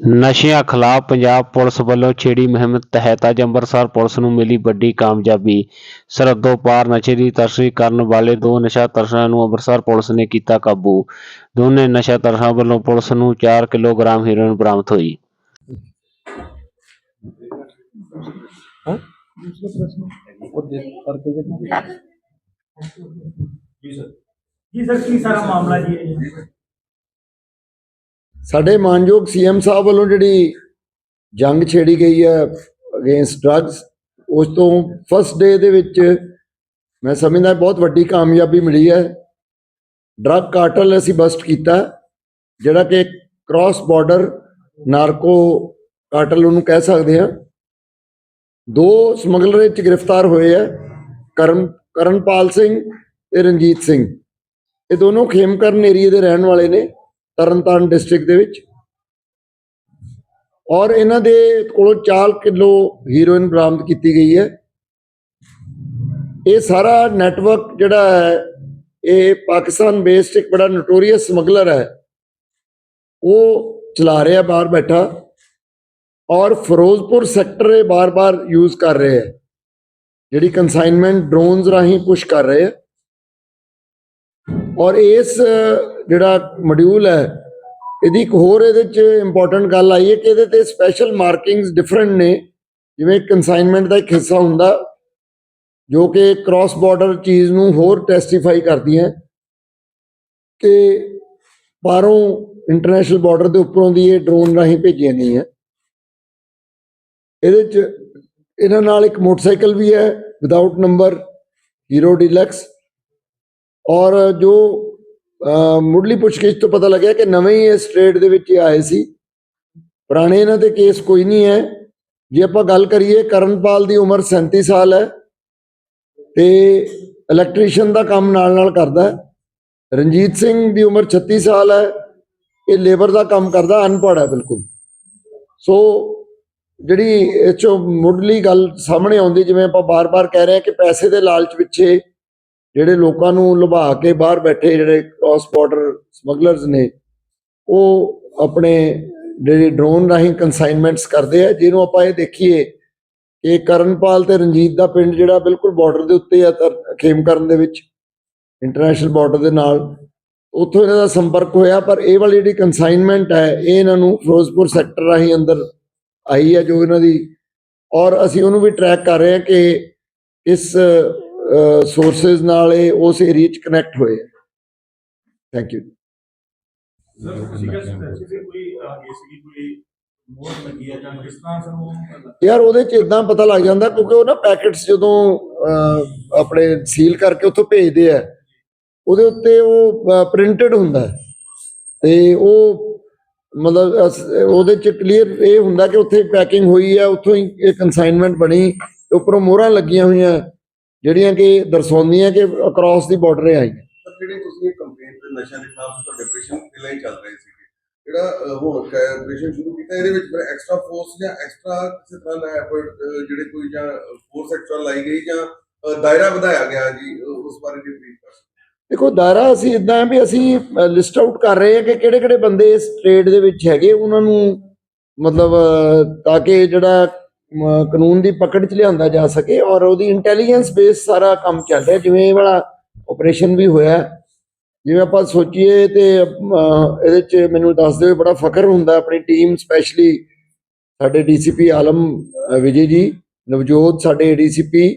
ਨਸ਼ਿਆਂ ਖਿਲਾਫ ਪੰਜਾਬ ਪੁਲਿਸ ਵੱਲੋਂ ਛੇੜੀ ਮੁਹਿੰਮ ਤਹਿਤ ਅੱਜ ਅੰਮ੍ਰਿਤਸਰ ਪੁਲਿਸ ਨੂੰ ਮਿਲੀ ਵੱਡੀ ਕਾਮਯਾਬੀ। ਸਰਹੱਦੋਂ ਪਾਰ ਨਸ਼ੇ ਦੀ ਤਸਕਰੀ ਕਰਨ ਵਾਲੇ ਦੋ ਨਸ਼ਾ ਤਸਕਰਾਂ ਨੂੰ ਅੰਮ੍ਰਿਤਸਰ ਪੁਲਿਸ ਨੇ ਕੀਤਾ ਕਾਬੂ। ਦੋਨੇ ਨਸ਼ਾ ਤਸਕਰਾਂ ਵੱਲੋਂ ਪੁਲਿਸ ਨੂੰ 4 ਕਿਲੋਗ੍ਰਾਮ ਹੈਰੋਇਨ ਬਰਾਮਦ ਹੋਈ। ਜੀ ਸਰ ਕੀ ਸਾਰਾ ਮਾਮਲਾ ਜੀ ਇਹ? ਸਾਡੇ ਮਾਨਯੋਗ ਸੀਐਮ ਸਾਹਿਬ ਵੱਲੋਂ ਜਿਹੜੀ ਜੰਗ ਛੇੜੀ ਗਈ ਹੈ ਅਗੇਂਸਟ ਡਰੱਗਸ ਉਸ ਤੋਂ ਫਸਟ ਡੇ ਦੇ ਵਿੱਚ ਮੈਂ ਸਮਝਦਾ ਬਹੁਤ ਵੱਡੀ ਕਾਮਯਾਬੀ ਮਿਲੀ ਹੈ। ਡਰੱਗ ਕਾਰਟਲ ਅਸੀਂ ਬਸਟ ਕੀਤਾ, ਜਿਹੜਾ ਕਿ ਕ੍ਰਾਸ ਬਾਰਡਰ ਨਾਰਕੋ ਕਾਰਟਲ ਉਹਨੂੰ ਕਹਿ ਸਕਦੇ ਹਾਂ। ਦੋ ਸਮਗਲਰ ਵਿੱਚ ਗ੍ਰਿਫਤਾਰ ਹੋਏ ਹੈ ਕਰਨ ਕਰਨਪਾਲ ਸਿੰਘ ਤੇ ਰਣਜੀਤ ਸਿੰਘ। ਇਹ ਦੋਨੋਂ ਖੇਮਕਰਨ ਏਰੀਏ ਦੇ ਰਹਿਣ ਵਾਲੇ ਨੇ। ਤਰਨਤਾਰਨ ਡਿਸਟ੍ਰਿਕਟ ਦੇ ਵਿੱਚ। ਔਰ ਇਹਨਾਂ ਦੇ ਕੋਲੋਂ 4 ਕਿਲੋ ਹੀਰੋਇਨ ਬਰਾਮਦ ਕੀਤੀ ਗਈ ਹੈ। ਇਹ ਸਾਰਾ ਨੈਟਵਰਕ ਜਿਹੜਾ ਹੈ, ਇਹ ਪਾਕਿਸਤਾਨ ਬੇਸਡ ਇੱਕ ਬੜਾ ਨੋਟੋਰੀਅਸ ਸਮਗਲਰ ਹੈ। ਉਹ ਚਲਾ ਰਿਹਾ ਬਾਹਰ ਬੈਠਾ ਔਰ ਫਿਰੋਜ਼ਪੁਰ ਸੈਕਟਰ ਇਹ ਬਾਰ-ਬਾਰ ਯੂਜ਼ ਕਰ ਰਹੇ ਹੈ। ਜਿਹੜੀ ਕਨਸਾਈਨਮੈਂਟ ਡਰੋਨਸ ਰਾਹੀਂ ਪੁਸ਼ ਕਰ ਰਹੇ ਹੈ। ਔਰ ਇਸ ਜਿਹੜਾ ਮੋਡਿਊਲ ਹੈ, ਇਹਦੀ ਇੱਕ ਹੋਰ ਇਹਦੇ ਚ ਇੰਪੋਰਟੈਂਟ ਗੱਲ ਆਈ ਹੈ ਕਿ ਇਹਦੇ ਤੇ ਸਪੈਸ਼ਲ ਮਾਰਕਿੰਗਸ ਡਿਫਰੈਂਟ ਨੇ। ਜਿਵੇਂ ਕਨਸਾਈਨਮੈਂਟ ਦਾ ਇੱਕ ਹਿੱਸਾ ਹੁੰਦਾ, ਜੋ ਕਿ ਕ੍ਰਾਸ ਬਾਰਡਰ ਚੀਜ਼ ਨੂੰ ਹੋਰ ਟੈਸਟੀਫਾਈ ਕਰਦੀਆਂ ਕਿ ਬਾਹਰੋਂ ਇੰਟਰਨੈਸ਼ਨਲ ਬਾਰਡਰ ਦੇ ਉੱਪਰੋਂ ਦੀ ਇਹ ਡਰੋਨ ਰਾਹੀਂ ਭੇਜੀਆਂ ਗਈਆਂ। ਇਹਦੇ ਚ ਇਹਨਾਂ ਨਾਲ ਇੱਕ ਮੋਟਰਸਾਈਕਲ ਵੀ ਹੈ ਵਿਦਆਊਟ ਨੰਬਰ ਹੀਰੋ ਡੀਲਕਸ ਔਰ ਜੋ ਮੁੱਢਲੀ ਪੁੱਛਗਿੱਛ ਤੋਂ ਪਤਾ ਲੱਗਿਆ ਕਿ ਨਵੇਂ ਹੀ ਇਸ ਟ੍ਰੇਡ ਦੇ ਵਿੱਚ ਇਹ ਆਏ ਸੀ। ਪੁਰਾਣੇ ਇਹਨਾਂ ਤੇ ਕੇਸ ਕੋਈ ਨਹੀਂ ਹੈ। ਜੇ ਆਪਾਂ ਗੱਲ ਕਰੀਏ, ਕਰਨਪਾਲ ਦੀ ਉਮਰ 37 ਸਾਲ ਹੈ ਤੇ ਇਲੈਕਟ੍ਰੀਸ਼ੀਅਨ ਦਾ ਕੰਮ ਨਾਲ ਨਾਲ ਕਰਦਾ ਹੈ। ਰਣਜੀਤ ਸਿੰਘ ਦੀ ਉਮਰ 36 ਸਾਲ ਹੈ। ਇਹ ਲੇਬਰ ਦਾ ਕੰਮ ਕਰਦਾ, ਅਨਪੜ੍ਹ ਹੈ ਬਿਲਕੁਲ। ਸੋ ਜਿਹੜੀ ਇਹ ਚੋਂ ਮੁੱਢਲੀ ਗੱਲ ਸਾਹਮਣੇ ਆਉਂਦੀ, ਜਿਵੇਂ ਆਪਾਂ ਬਾਰ-ਬਾਰ ਕਹਿ ਰਹੇ ਹਾਂ ਕਿ ਪੈਸੇ ਦੇ ਲਾਲਚ ਪਿੱਛੇ ਜਿਹੜੇ ਲੋਕਾਂ ਨੂੰ ਲੁਭਾ ਕੇ ਬਾਹਰ ਬੈਠੇ ਜਿਹੜੇ ਕ੍ਰਾਸ ਬਾਰਡਰ ਸਮਗਲਰਸ ਨੇ, ਉਹ ਆਪਣੇ ਜਿਹੜੇ ਡਰੋਨ ਰਾਹੀਂ ਕਨਸਾਈਨਮੈਂਟਸ ਕਰਦੇ ਆ, ਜਿਹਨੂੰ ਆਪਾਂ ਇਹ ਦੇਖੀਏ ਕਿ ਕਰਨਪਾਲ ਤੇ ਰਣਜੀਤ ਦਾ ਪਿੰਡ ਜਿਹੜਾ ਬਿਲਕੁਲ ਬਾਰਡਰ ਦੇ ਉੱਤੇ ਆ ਖੇਮ ਕਰਨ ਦੇ ਵਿੱਚ ਇੰਟਰਨੈਸ਼ਨਲ ਬਾਰਡਰ ਦੇ ਨਾਲ, ਉੱਥੋਂ ਇਹਨਾਂ ਦਾ ਸੰਪਰਕ ਹੋਇਆ, ਪਰ ਇਹ ਵਾਲੀ ਜਿਹੜੀ ਕਨਸਾਈਨਮੈਂਟ ਹੈ, ਇਹ ਇਹਨਾਂ ਨੂੰ ਫਿਰੋਜ਼ਪੁਰ ਸੈਕਟਰ ਰਾਹੀਂ ਅੰਦਰ ਆਈ ਹੈ ਜੋ ਇਹਨਾਂ ਦੀ, ਔਰ ਅਸੀਂ ਉਹਨੂੰ ਵੀ ਟਰੈਕ ਕਰ ਰਹੇ ਹਾਂ ਕਿ ਇਸ ਸੋਰਸਸ ਨਾਲ ਇਹ ਉਸ ਏਰੀਆ 'ਚ ਕਨੈਕਟ ਹੋਏ ਥੈਂਕ ਯੂ ਯਾਰ ਉਹਦੇ 'ਚ ਇਦਾਂ ਪਤਾ ਲੱਗ ਜਾਂਦਾ ਕਿਉਂਕਿ ਉਹ ਨਾ ਪੈਕੇਟਸ ਜਦੋਂ ਆਪਣੇ ਸੀਲ ਕਰਕੇ ਉੱਥੋਂ ਭੇਜਦੇ ਆ ਉਹਦੇ ਉੱਤੇ ਉਹ ਪ੍ਰਿੰਟਡ ਹੁੰਦਾ ਹੈ। ਤੇ ਉਹ ਮਤਲਬ ਉਹਦੇ 'ਚ ਕਲੀਅਰ ਇਹ ਹੁੰਦਾ ਕਿ ਉੱਥੇ ਪੈਕਿੰਗ ਹੋਈ ਹੈ ਉੱਥੋਂ ਹੀ ਇਹ ਕਨਸਾਈਨਮੈਂਟ ਬਣੀ ਉੱਪਰੋਂ ਮੋਹਰਾਂ ਲੱਗੀਆਂ ਹੋਈਆਂ। ਜਿਹੜੀਆਂ ਕਿ ਦਰਸਾਉਂਦੀਆਂ ਕਿ ਅਕ੍ਰੋਸ ਦੀ ਬਾਰਡਰ ਇਹ ਆਈ ਸਰ ਜਿਹੜੀ ਤੁਸੀਂ ਕੰਪੇਨ ਤੇ ਨਸ਼ਿਆਂ ਦੇ ਖਿਲਾਫ ਤੁਹਾਡੇ ਆਪਰੇਸ਼ਨ ਪਹਿਲਾਂ ਹੀ ਚੱਲ ਰਹੇ ਸੀਗੇ ਜਿਹੜਾ ਹੁਣ ਆਪਰੇਸ਼ਨ ਸ਼ੁਰੂ ਕੀਤਾ ਇਹਦੇ ਵਿੱਚ ਫਿਰ ਐਕਸਟਰਾ ਫੋਰਸ ਜਾਂ ਐਕਸਟਰਾ ਕਿਸੇ ਤਰ੍ਹਾਂ ਦਾ ਐਫਰਟ ਜਿਹੜੇ ਕੋਈ ਜਾਂ ਫੋਰਸ ਐਕਸਟਰਾ ਲਾਈ ਗਈ ਜਾਂ ਦਾਇਰਾ ਵਧਾਇਆ ਗਿਆ ਜੀ ਉਸ ਬਾਰੇ ਜੀ ਬਰੀਫ ਕਰ ਦੇਖੋ ਦਾਇਰਾ ਅਸੀਂ ਇਦਾਂ ਵੀ ਅਸੀਂ ਲਿਸਟ ਆਊਟ ਕਰ ਰਹੇ ਹਾਂ ਕਿ ਕਿਹੜੇ ਕਿਹੜੇ ਬੰਦੇ ਇਸ ਟ੍ਰੇਡ ਦੇ ਵਿੱਚ ਹੈਗੇ ਉਹਨਾਂ ਨੂੰ ਮਤਲਬ ਤਾਂ ਕਿ ਜਿਹੜਾ ਕਾਨੂੰਨ ਦੀ ਪਕੜ 'ਚ ਲਿਆਂਦਾ ਜਾ ਸਕੇ ਔਰ ਉਹਦੀ ਇੰਟੈਲੀਜੈਂਸ ਬੇਸ ਸਾਰਾ ਕੰਮ ਚੱਲ ਰਿਹਾ, ਜਿਵੇਂ ਇਹ ਵਾਲਾ ਆਪਰੇਸ਼ਨ ਵੀ ਹੋਇਆ। ਜਿਵੇਂ ਆਪਾਂ ਸੋਚੀਏ ਤੇ ਇਹਦੇ 'ਚ ਮੈਨੂੰ ਦੱਸਦੇ ਹੋਏ ਬੜਾ ਫਖਰ ਹੁੰਦਾ ਆਪਣੀ ਟੀਮ ਸਪੈਸ਼ਲੀ ਸਾਡੇ ਡੀਸੀਪੀ ਆਲਮ ਵਿਜੇ ਜੀ, ਨਵਜੋਤ ਸਾਡੇ ਡੀਸੀਪੀ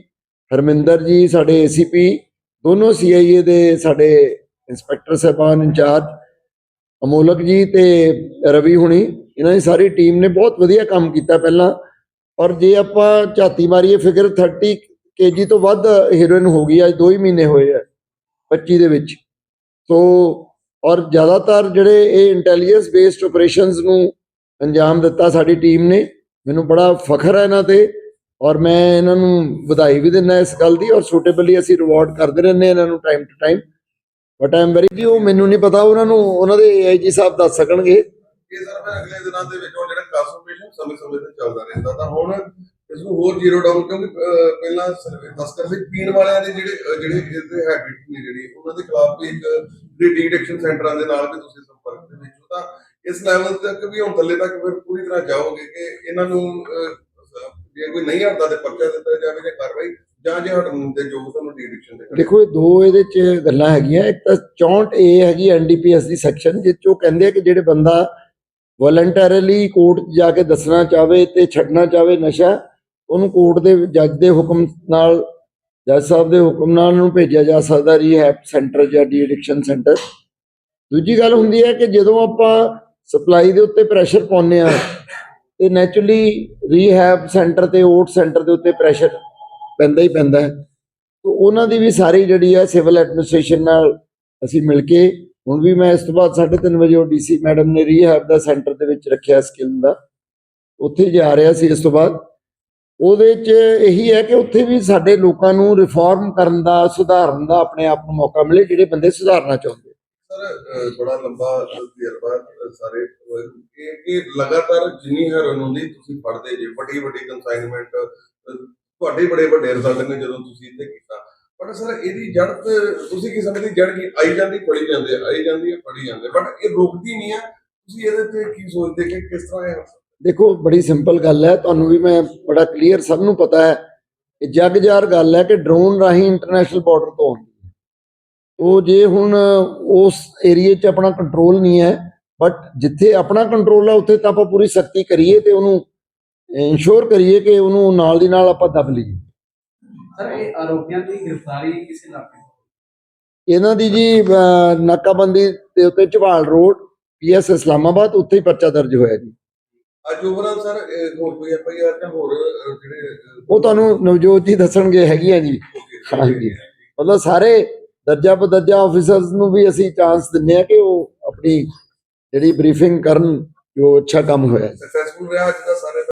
ਹਰਮਿੰਦਰ ਜੀ ਸਾਡੇ ਏਸੀਪੀ ਦੋਨੋਂ ਸੀਆਈਏ ਦੇ ਸਾਡੇ ਇੰਸਪੈਕਟਰ ਸਾਹਿਬਾਨ ਇੰਚਾਰਜ, ਅਮੋਲਕ ਜੀ ਤੇ ਰਵੀ ਹੁਣੀ, ਇਹਨਾਂ ਦੀ ਸਾਰੀ ਟੀਮ ਨੇ ਬਹੁਤ ਵਧੀਆ ਕੰਮ ਕੀਤਾ ਪਹਿਲਾਂ। ਔਰ ਜੇ ਆਪਾਂ ਝਾਤੀ ਮਾਰੀਏ ਫਿਗਰ 30 ਕੇਜੀ ਤੋਂ ਵੱਧ ਹੀਰੋਇਨ ਹੋ ਗਈ ਅੱਜ 2 ਹੀ ਮਹੀਨੇ ਹੋਏ ਆ 25 ਦੇ ਵਿੱਚ। ਸੋ, ਔਰ ਜ਼ਿਆਦਾਤਰ ਜਿਹੜੇ ਇਹ ਇੰਟੈਲੀਜੈਂਸ ਬੇਸਡ ਆਪਰੇਸ਼ਨਸ ਨੂੰ ਅੰਜਾਮ ਦਿੱਤਾ ਸਾਡੀ ਟੀਮ ਨੇ, ਮੈਨੂੰ ਬੜਾ ਫਖਰ ਹੈ ਇਹਨਾਂ ਤੇ, ਔਰ ਮੈਂ ਇਹਨਾਂ ਨੂੰ ਵਧਾਈ ਵੀ ਦਿੰਦਾ ਇਸ ਗੱਲ ਦੀ, ਔਰ ਸੂਟੇਬਲੀ ਅਸੀਂ ਰਿਵਾਰਡ ਕਰਦੇ ਰਹਿੰਦੇ ਹਾਂ ਇਹਨਾਂ ਨੂੰ time to time but am very ਜੀ ਉਹ ਮੈਨੂੰ ਨਹੀਂ ਪਤਾ, ਉਹਨਾਂ ਨੂੰ, ਉਹਨਾਂ ਦੇ ਏਆਈਜੀ ਸਾਹਿਬ ਦੱਸ ਸਕਣਗੇ। ਇਹ ਸਰ ਫਿਰ ਅਗਲੇ ਦਿਨਾਂ ਦੇ ਵਿੱਚ ਉਹ ਜਿਹੜਾ ਕਾਸੋਪੇਸ਼ਨ ਸਮੇਂ ਸਮੇਂ ਤੇ ਚੱਲਦਾ ਰਹਿੰਦਾ। ਤਾਂ ਹੁਣ ਇਸ ਨੂੰ ਹੋਰ ਜ਼ੀਰੋ ਡਾਊਨ ਕਿਉਂਕਿ ਪਹਿਲਾਂ ਤਸਕਰ ਸੀ ਪੀਣ ਵਾਲਿਆਂ ਦੇ ਜਿਹੜੇ ਜਿਹੜੇ ਇਹਦੇ ਹੈਬਿਟ ਨੇ ਜਿਹੜੀ, ਉਹਨਾਂ ਦੇ ਖਿਲਾਫ ਵੀ ਇੱਕ ਜਿਹੜੀ ਸੈਂਟਰਾਂ ਦੇ ਨਾਲ ਵੀ ਤੁਸੀਂ ਸੰਪਰਕ ਦੇ ਵਿੱਚ ਹੋ। ਤਾਂ ਇਸ ਲੈਵਲ ਤੱਕ ਵੀ ਹੁਣ ਥੱਲੇ ਤੱਕ ਫਿਰ ਪੂਰੀ ਤਰ੍ਹਾਂ ਜਾਓਗੇ ਕਿ ਇਹਨਾਂ ਨੂੰ ਜੇ ਕੋਈ ਨਹੀਂ ਹਟਦਾ ਤੇ ਪਰਚਾ ਦਿੱਤਾ ਜਾਵੇ ਜਾਂ ਕਾਰਵਾਈ, ਜਾਂ ਜੇ ਹਟਣ ਦੇ ਯੋਗ ਤੁਹਾਨੂੰ ਡੀਡਿਕਸ਼ਨ ਦੇ ਦੇਖੋ, ਇਹ ਦੋ ਇਹਦੇ ਚ ਗੱਲਾਂ ਹੈਗੀਆਂ। ਇੱਕ ਤਾਂ 64 ਏ ਹੈਗੀ ਐਨਡੀਪੀਐਸ ਦੀ ਸੈਕਸ਼ਨ ਜਿਸ 'ਚ ਕਹਿੰਦੇ ਆ ਕਿ ਜਿਹੜੇ ਬੰਦਾ ਵੋਲੰਟਰਲੀ ਕੋਰਟ ਜਾ ਕੇ ਦੱਸਣਾ ਚਾਹਵੇ ਤੇ ਛੱਡਣਾ ਚਾਹਵੇ ਨਸ਼ਾ, ਉਹਨੂੰ ਕੋਰਟ ਦੇ ਜੱਜ ਦੇ ਹੁਕਮ ਨਾਲ ਜੱਜ ਸਾਹਿਬ ਦੇ ਹੁਕਮ ਨਾਲ ਉਹਨੂੰ ਭੇਜਿਆ ਜਾ ਸਕਦਾ ਰੀਹੈਬ ਸੈਂਟਰ ਜਾਂ ਡੀ ਐਡਿਕਸ਼ਨ ਸੈਂਟਰ ਦੂਜੀ ਗੱਲ ਹੁੰਦੀ ਹੈ ਕਿ ਜਦੋਂ ਆਪਾਂ ਸਪਲਾਈ ਦੇ ਉੱਤੇ ਪ੍ਰੈਸ਼ਰ ਪਾਉਂਦੇ ਆ ਤੇ ਨੈਚੁਰਲੀ ਰੀਹੈਬ ਸੈਂਟਰ ਤੇ ਓਟ ਸੈਂਟਰ ਦੇ ਉੱਤੇ ਪ੍ਰੈਸ਼ਰ ਪੈਂਦਾ ਹੀ ਪੈਂਦਾ ਹੈ। ਤੋ ਉਹਨਾਂ ਦੀ ਵੀ ਸਾਰੀ ਜਿਹੜੀ ਹੈ ਸਿਵਲ ਐਡਮਿਨਿਸਟ੍ਰੇਸ਼ਨ ਨਾਲ ਅਸੀਂ ਮਿਲ ਕੇ ਹੁਣ ਵੀ ਮੈਂ ਇਸ ਤੋਂ ਬਾਅਦ 3:30 ਵਜੇ ਉਹ ਡੀਸੀ ਮੈਡਮ ਨੇ ਰੀਹੈਬ ਦਾ ਸੈਂਟਰ ਦੇ ਵਿੱਚ ਰੱਖਿਆ ਸਕਿੱਲ ਦਾ। ਉੱਥੇ ਜਾ ਰਿਹਾ ਸੀ ਇਸ ਤੋਂ ਬਾਅਦ। ਉਹਦੇ 'ਚ ਇਹੀ ਹੈ ਕਿ ਉੱਥੇ ਵੀ ਸਾਡੇ ਲੋਕਾਂ ਨੂੰ ਰਿਫਾਰਮ ਕਰਨ ਦਾ, ਸੁਧਾਰਨ ਦਾ ਆਪਣੇ ਆਪ ਨੂੰ ਮੌਕਾ ਮਿਲੇ, ਜਿਹੜੇ ਬੰਦੇ ਸੁਧਾਰਨਾ ਚਾਹੁੰਦੇ। ਸਰ ਬੜਾ ਲੰਬਾ ਤਜਰਬਾ ਸਾਰੇ ਇਹ ਕਿ ਲਗਾਤਾਰ ਜਿੰਨੀ ਹੈਰੋਇਨ ਹੁੰਦੀ ਤੁਸੀਂ ਫੜਦੇ ਜੇ ਵੱਡੀ ਵੱਡੀ ਕੰਸਾਈਨਮੈਂਟ ਤੁਹਾਡੇ ਬੜੇ ਵੱਡੇ ਰਿਜ਼ਲਟ ਨੇ ਜਦੋਂ ਤੁਸੀਂ ਇੱਥੇ ਕੀਤਾ। ਬਟ ਸਰ, ਇਹਦੀ ਜੜ ਤੁਸੀਂ ਕੀ ਸਮਝਦੇ ਜੜ ਕੀ ਆਈ ਜਾਂਦੀ ਫੜੀ ਜਾਂਦੇ ਆਈ ਜਾਂਦੀ ਹੈ ਫੜੀ ਜਾਂਦੇ ਬਟ ਇਹ ਰੁਕਦੀ ਨਹੀਂ ਹੈ। ਤੁਸੀਂ ਇਹਦੇ ਤੇ ਕੀ ਸੋਚਦੇ ਕਿ ਕਿਸ ਤਰ੍ਹਾਂ ਇਹ ਦੇਖੋ, ਬੜੀ ਸਿੰਪਲ ਗੱਲ ਹੈ। ਤੁਹਾਨੂੰ ਵੀ ਮੈਂ ਬੜਾ ਕਲੀਅਰ ਸਭ ਨੂੰ ਪਤਾ ਹੈ ਇਹ ਜਗਜ਼ਾਰ ਗੱਲ ਹੈ ਕਿ ਡਰੋਨ ਰਾਹੀਂ ਇੰਟਰਨੈਸ਼ਨਲ ਬਾਰਡਰ ਤੋਂ ਆਉਂਦੀ ਹੈ। ਉਹ ਜੇ ਹੁਣ ਉਸ ਏਰੀਏ 'ਚ ਆਪਣਾ ਕੰਟਰੋਲ ਨਹੀਂ ਹੈ ਬਟ ਜਿੱਥੇ ਆਪਣਾ ਕੰਟਰੋਲ ਹੈ, ਉੱਥੇ ਤਾਂ ਆਪਾਂ ਪੂਰੀ ਸਖਤੀ ਕਰੀਏ ਤੇ ਉਹਨੂੰ ਇਨਸ਼ੋਰ ਕਰੀਏ ਕਿ ਉਹਨੂੰ ਨਾਲ ਦੀ ਨਾਲ ਆਪਾਂ ਦਬ ਲਈਏ। ਸਰ ਇਹ ਆਰੋਪੀਆਂ ਦੀ ਗ੍ਰਿਫਤਾਰੀ ਕਿਸੇ ਇਲਾਕੇ ਇਹਨਾਂ ਦੀ ਜੀ ਅਹ, ਨਾਕਾਬੰਦੀ ਦੇ ਉੱਤੇ ਝਵਾਲ ਰੋਡ ਪੀਐਸ ਇਸਲਾਮਾਬਾਦ ਉੱਥੇ ਹੀ ਪਰਚਾ ਦਰਜ ਹੋਇਆ ਜੀ। ਅੱਜ ਓਵਰਆਲ ਸਰ ਹੋਰ ਕੋਈ ਐਫ ਆਈ ਆਰ ਜਾਂ ਹੋਰ ਅਹ, ਜਿਹੜੇ ਅਹ, ਉਹ ਤੁਹਾਨੂੰ ਨਵਜੋਤ ਜੀ ਦੱਸਣਗੇ ਹੈਗੀਆਂ ਜੀ। ਹਾਂਜੀ। ਮਤਲਬ ਸਾਰੇ ਦਰਜਾ ਬਦਰਜਾ ਆਫੀਸਰਸ ਨੂੰ ਵੀ ਅਸੀਂ ਚਾਂਸ ਦਿੰਨੇ ਆ ਕਿ ਉਹ ਆਪਣੀ ਜਿਹੜੀ ਬਰੀਫਿੰਗ ਕਰਨ ਜੋ ਅੱਛਾ ਕੰਮ ਹੋਇਆ। ਸਕਸੈਸਫੁਲ ਰਿਹਾ ਅੱਜ ਦਾ ਸਾਰੇ